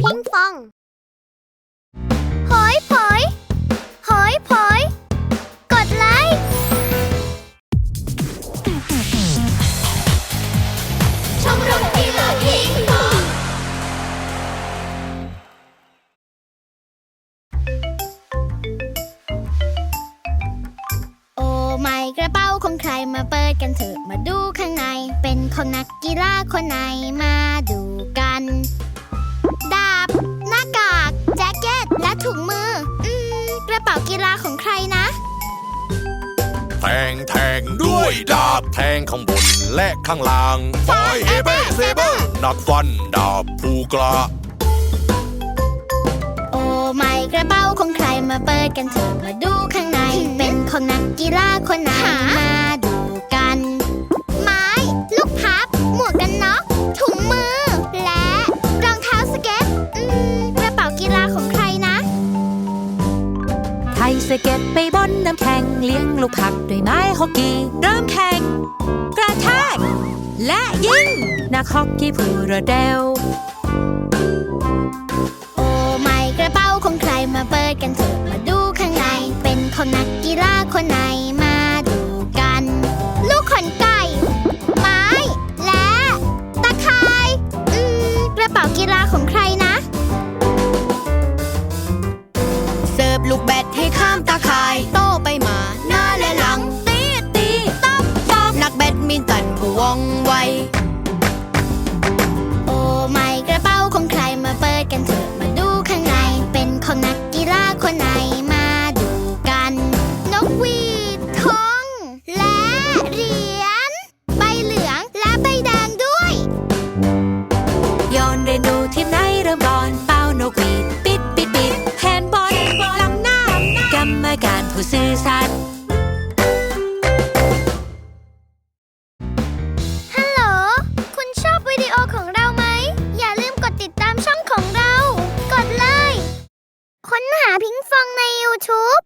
พิงฟอง หอยผอย หอยผอย กดไลค์ ชมรมกีฬาพิงฟอง โอ้ไม่กระเป๋าของใครมาเปิดกันเถอะมาดูข้างใน เป็นของนักกีฬาคนไหนมาดูกัน ถุงมือ อืม กระเป๋ากีฬาของใครนะ แทงแทงด้วยดาบแทงข้างบนและข้างล่างไฟเฮเบเซเบอร์นักฟันดาบผู้กล้าโอ้ไม่กระเป๋าของใครมาเปิดกันเถอะมาดูข้างใน เป็นของนักกีฬาคนไหนมา สเก็ตไปบนน้ำแข็งเลี้ยงลูกผักด้วยไม้ฮอกกี้เริ่มแข่งกระแทก และยิงนักฮอกกี้ผู้รวดเร็วโอ้ไม่กระเป๋าของใครมาเปิดกันเถอะมาดูข้างใน เป็นของนักกีฬาคนไหนมาดูกัน ลูกขนไก่ ไม้ และตะข่ายอืมกระเป๋ากีฬาของใครนะ เสิร์ฟลูกแบดให้ นูที่ไหนเริ่มก่อนเป้านกหวีดปิดปิดปิดแฮนด์บอลลำหน้ากรรมการผู้ซื่อสัตย์ฮัลโหล คุณชอบวิดีโอของเราไหม อย่าลืมกดติดตามช่องของเรา กดเลย ค้นหาพิงฟองใน YouTube